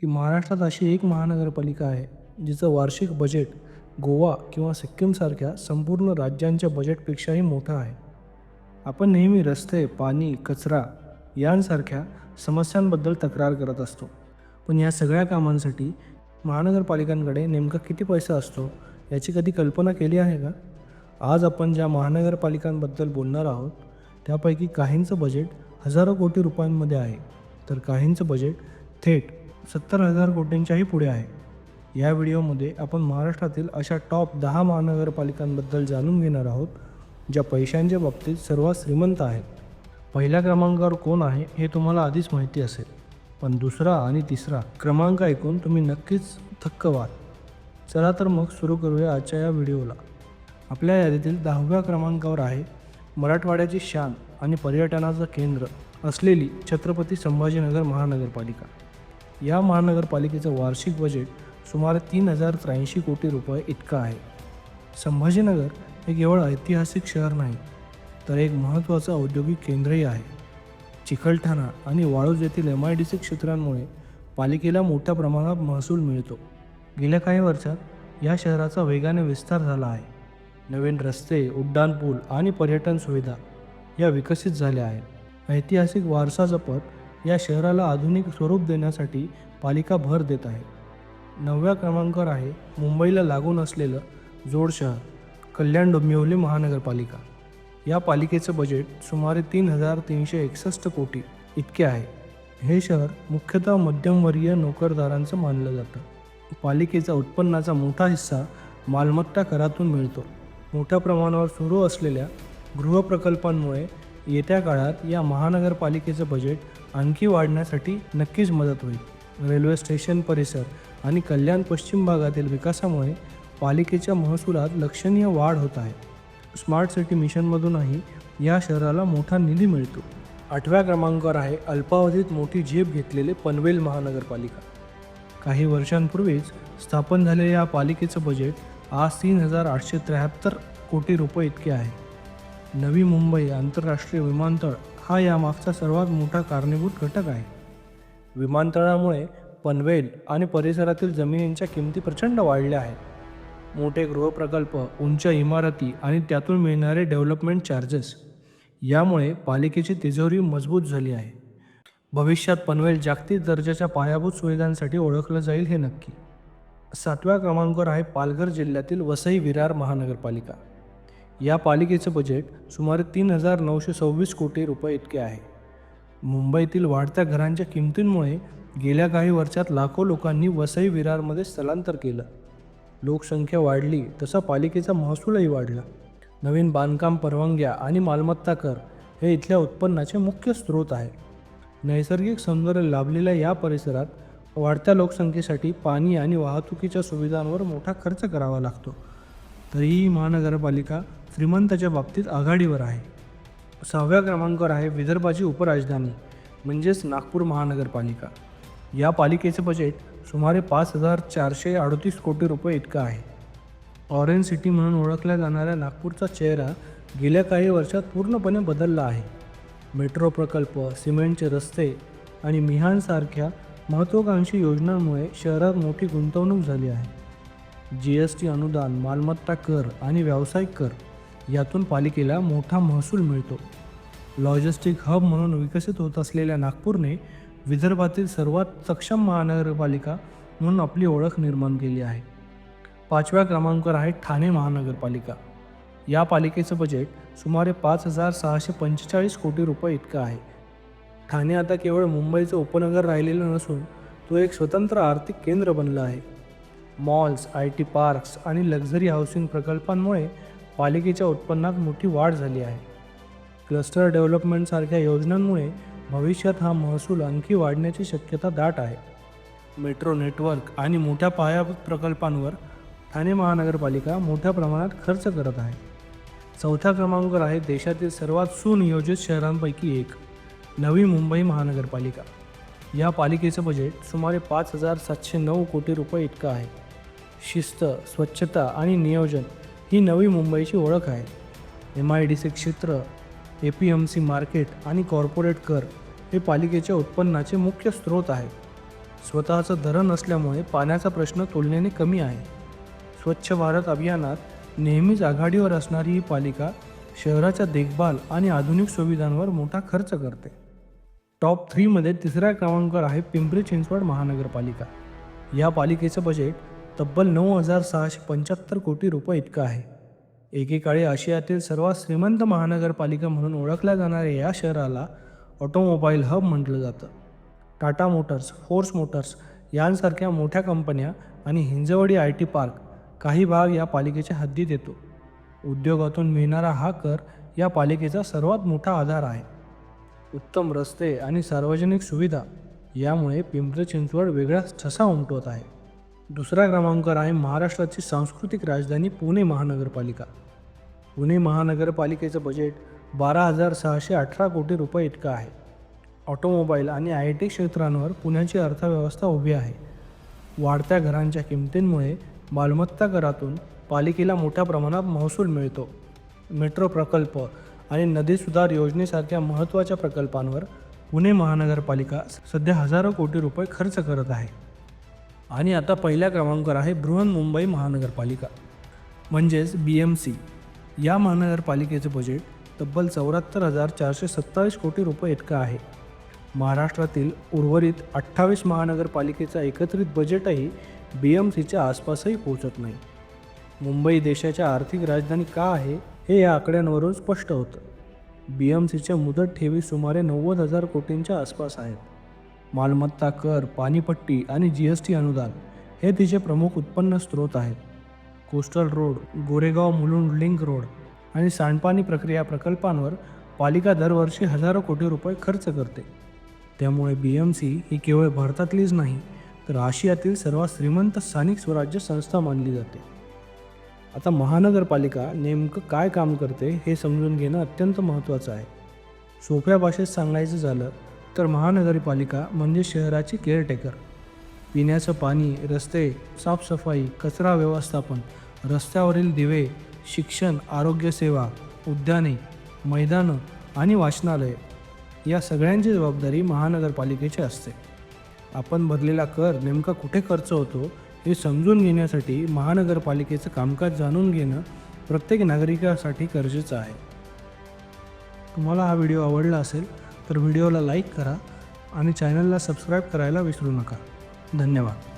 की महाराष्ट्रात अशी एक महानगरपालिका आहे जिचं वार्षिक बजेट गोवा किंवा सिक्कीमसारख्या संपूर्ण राज्यांच्या बजेटपेक्षाही मोठं आहे. आपण नेहमी रस्ते पाणी कचरा यांसारख्या समस्यांबद्दल तक्रार करत असतो. पण या सगळ्या कामांसाठी महानगरपालिकांकडे नेमका किती पैसा असतो याची कधी कल्पना केली आहे का? आज आपण ज्या महानगरपालिकांबद्दल बोलणार आहोत त्यापैकी काहींचं बजेट हजारो कोटी रुपयांमध्ये आहे. तर काहींचं बजेट थेट सत्तर हजार कोटींच्याही पुढे आहे. या व्हिडिओमध्ये आपण महाराष्ट्रातील अशा टॉप दहा महानगरपालिकांबद्दल जाणून घेणार आहोत ज्या पैशांच्या बाबतीत सर्वात श्रीमंत आहेत. पहिल्या क्रमांकावर कोण आहे हे तुम्हाला आधीच माहिती असेल पण दुसरा आणि तिसरा क्रमांक ऐकून तुम्ही नक्कीच थक्क व्हाल. चला तर मग सुरू करूया आजच्या या व्हिडिओला. आपल्या यादीतील दहाव्या क्रमांकावर आहे मराठवाड्याची शान आणि पर्यटनाचं केंद्र असलेली छत्रपती संभाजीनगर महानगरपालिका. या महानगरपालिकेचं वार्षिक बजेट सुमारे तीन हजार त्र्याऐंशी कोटी रुपये इतकं आहे. संभाजीनगर हे केवळ ऐतिहासिक शहर नाही तर एक महत्त्वाचं औद्योगिक केंद्रही आहे. चिखलठाणा आणि वाळूज येथील एम आय डी सी क्षेत्रांमुळे पालिकेला मोठ्या प्रमाणात महसूल मिळतो. गेल्या काही वर्षात या शहराचा वेगाने विस्तार झाला आहे. नवीन रस्ते उड्डाणपूल आणि पर्यटन सुविधा या विकसित झाल्या आहेत. ऐतिहासिक वारसा जपत या शहराला आधुनिक स्वरूप देण्यासाठी पालिका भर देत आहे. नवव्या क्रमांकावर आहे मुंबईला लागून असलेलं जोड शहर कल्याण डोंबिवली महानगरपालिका. या पालिकेचं बजेट सुमारे तीन हजार तीनशे एकसष्ट कोटी इतके आहे. हे शहर मुख्यतः मध्यमवर्गीय नोकरदारांचं मानलं जातं. पालिकेचा उत्पन्नाचा मोठा हिस्सा मालमत्ता करातून मिळतो. मोठ्या प्रमाणावर सुरू असलेल्या गृहप्रकल्पांमुळे येत्या काळात या महानगरपालिकेचं बजेट आणखी वाढण्यासाठी नक्कीच मदत होईल. रेल्वे स्टेशन परिसर आणि कल्याण पश्चिम भागातील विकासामुळे पालिकेच्या महसुलात लक्षणीय वाढ होत आहे. स्मार्ट सिटी मिशनमधूनही या शहराला मोठा निधी मिळतो. आठव्या क्रमांकावर आहे अल्पावधीत मोठी झेप घेतलेले पनवेल महानगरपालिका. काही वर्षांपूर्वीच स्थापन झालेल्या या पालिकेचं बजेट आज तीन हजार आठशे त्र्याहत्तर कोटी रुपये इतके आहे. नवी मुंबई आंतरराष्ट्रीय विमानतळ हा यामागचा सर्वात मोठा कारणीभूत घटक आहे. विमानतळामुळे पनवेल आणि परिसरातील जमिनींच्या किमती प्रचंड वाढल्या आहेत. मोठे गृहप्रकल्प उंच इमारती आणि त्यातून मिळणारे डेव्हलपमेंट चार्जेस यामुळे पालिकेची तिजोरी मजबूत झाली आहे. भविष्यात पनवेल जागतिक दर्जाच्या पायाभूत सुविधांसाठी ओळखलं जाईल हे नक्की. सातव्या क्रमांकावर आहे पालघर जिल्ह्यातील वसई विरार महानगरपालिका. या पालिकेचं बजेट सुमारे तीन हजार नऊशे सव्वीस कोटी रुपये इतके आहे. मुंबईतील वाढत्या घरांच्या किमतींमुळे गेल्या काही वर्षात लाखो लोकांनी वसई विरारमध्ये स्थलांतर केलं. लोकसंख्या वाढली तसा पालिकेचा महसूलही वाढला. नवीन बांधकाम परवानग्या आणि मालमत्ता कर हे इथल्या उत्पन्नाचे मुख्य स्रोत आहे. नैसर्गिक सौंदर्य लाभलेल्या या परिसरात वाढत्या लोकसंख्येसाठी पाणी आणि वाहतुकीच्या सुविधांवर मोठा खर्च करावा लागतो. तरीही महानगरपालिका श्रीमंताच्या बाबतीत आघाडीवर आहे. सहाव्या क्रमांकावर आहे विदर्भाची उपराजधानी म्हणजेच नागपूर महानगरपालिका. या पालिकेचे बजेट सुमारे पाच हजार चारशे अडतीस कोटी रुपये इतकं आहे. ऑरेंज सिटी म्हणून ओळखल्या जाणाऱ्या नागपूरचा चेहरा गेल्या काही वर्षात पूर्णपणे बदलला आहे. मेट्रो प्रकल्प सिमेंटचे रस्ते आणि मिहानसारख्या महत्त्वाकांक्षी योजनांमुळे शहरात मोठी गुंतवणूक झाली आहे. जी एस टी अनुदान मालमत्ता कर आणि व्यावसायिक कर यातून पालिकेला मोठा महसूल मिळतो. लॉजिस्टिक हब म्हणून विकसित होत असलेल्या नागपूरने विदर्भातील सर्वात सक्षम महानगरपालिका म्हणून आपली ओळख निर्माण केली आहे. पाचव्या क्रमांकावर आहे ठाणे महानगरपालिका. या पालिकेचं बजेट सुमारे पाच हजार सहाशे पंचेचाळीस कोटी रुपये इतकं आहे. ठाणे आता केवळ मुंबईचं उपनगर राहिलेलं नसून तो एक स्वतंत्र आर्थिक केंद्र बनलं आहे. मॉल्स आय टी पार्क्स आणि लक्झरी हाऊसिंग प्रकल्पांमुळे पालिकेच्या उत्पन्नात मोठी वाढ झाली आहे. क्लस्टर डेव्हलपमेंटसारख्या योजनांमुळे भविष्यात हा महसूल आणखी वाढण्याची शक्यता दाट आहे. मेट्रो नेटवर्क आणि मोठ्या पायाभूत प्रकल्पांवर ठाणे महानगरपालिका मोठ्या प्रमाणात खर्च करत आहे. चौथ्या क्रमांकावर आहे देशातील सर्वात सुनियोजित शहरांपैकी एक नवी मुंबई महानगरपालिका. या पालिकेचं बजेट सुमारे पाच हजार सातशे नऊ कोटी रुपये इतकं आहे. शिस्त स्वच्छता आणि नियोजन ही नवी मुंबईची ओळख आहे. एम आय डी सी क्षेत्र A P M C market आणि कॉर्पोरेट कर हे पालिकेच्या उत्पन्नाचे मुख्य स्रोत आहे. स्वतःचं धरण असल्यामुळे पाण्याचा प्रश्न तुलनेने कमी आहे. स्वच्छ भारत अभियानात नेहमीच आघाडीवर असणारी ही पालिका शहराच्या देखभाल आणि आधुनिक सुविधांवर मोठा खर्च करते. टॉप थ्रीमध्ये तिसऱ्या क्रमांकावर आहे पिंपरी चिंचवड महानगरपालिका. या पालिकेचं बजेट तब्बल नऊ हजार सहाशे पंच्याहत्तर कोटी रुपये इतकं आहे. एकेकाळी आशियातील सर्वात श्रीमंत महानगरपालिका म्हणून ओळखल्या जाणाऱ्या या शहराला ऑटोमोबाईल हब म्हटलं जातं. टाटा मोटर्स फोर्स मोटर्स यांसारख्या मोठ्या कंपन्या आणि हिंजवडी आय टी पार्क काही भाग या पालिकेच्या हद्दीत येतो. उद्योगातून मिळणारा हा कर या पालिकेचा सर्वात मोठा आधार आहे. उत्तम रस्ते आणि सार्वजनिक सुविधा यामुळे पिंपरी चिंचवड वेगळाच ठसा उमटवत आहे. दुसरा क्रमांकावर आहे महाराष्ट्राची सांस्कृतिक राजधानी पुणे महानगरपालिका. पुणे महानगरपालिकेचं बजेट बारा हजार सहाशे अठरा कोटी रुपये इतकं आहे. ऑटोमोबाईल आणि आय टी क्षेत्रांवर पुण्याची अर्थव्यवस्था उभी आहे. वाढत्या घरांच्या किमतींमुळे मालमत्ता करातून पालिकेला मोठ्या प्रमाणात महसूल मिळतो. मेट्रो प्रकल्प आणि नदी सुधार योजनेसारख्या महत्त्वाच्या प्रकल्पांवर पुणे महानगरपालिका सध्या हजारो कोटी रुपये खर्च करत आहे. आणि आता पहिल्या क्रमांकावर आहे बृहन्मुंबई महानगरपालिका म्हणजेच बी एम सी या महानगरपालिकेचं बजेट तब्बल चौऱ्याहत्तर हजार चारशे सत्तावीस कोटी रुपये इतकं आहे. महाराष्ट्रातील उर्वरित अठ्ठावीस महानगरपालिकेचा एकत्रित बजेटही बी एम सीच्या आसपासही पोहोचत नाही. मुंबई देशाच्या आर्थिक राजधानी का आहे हे या आकड्यांवरून स्पष्ट होतं. बी एम सीच्या मुदत ठेवी सुमारे नव्वद हजार कोटींच्या आसपास आहेत. मालमत्ता कर पाणीपट्टी आणि जी एस टी अनुदान हे तिचे प्रमुख उत्पन्न स्रोत आहेत. Coastal road Goregaon Mulund link road आणि सांडपाणी प्रक्रिया प्रकल्पांवर पालिका दरवर्षी हजारो कोटी रुपये खर्च करते. त्यामुळे बी एम सी ही केवळ भारतातलीच नाही तर आशियातील सर्वात श्रीमंत स्थानिक स्वराज्य संस्था मानली जाते. आता महानगरपालिका नेमकं काय काम करते हे समजून घेणं अत्यंत महत्त्वाचं आहे. सोप्या भाषेत सांगायचं झालं तर महानगरपालिका म्हणजे शहराची केअरटेकर पिण्याचं पाणी रस्ते साफसफाई कचरा व्यवस्थापन रस्त्यावरील दिवे शिक्षण आरोग्यसेवा उद्याने मैदानं आणि वाचनालय या सगळ्यांची जबाबदारी महानगरपालिकेची असते. आपण भरलेला कर नेमका कुठे खर्च होतो हे समजून घेण्यासाठी महानगरपालिकेचं कामकाज जाणून घेणं प्रत्येक नागरिकासाठी गरजेचं आहे. तुम्हाला हा व्हिडिओ आवडला असेल तर व्हिडिओला लाईक करा आणि चॅनलला सबस्क्राईब करायला विसरू नका. धन्यवाद.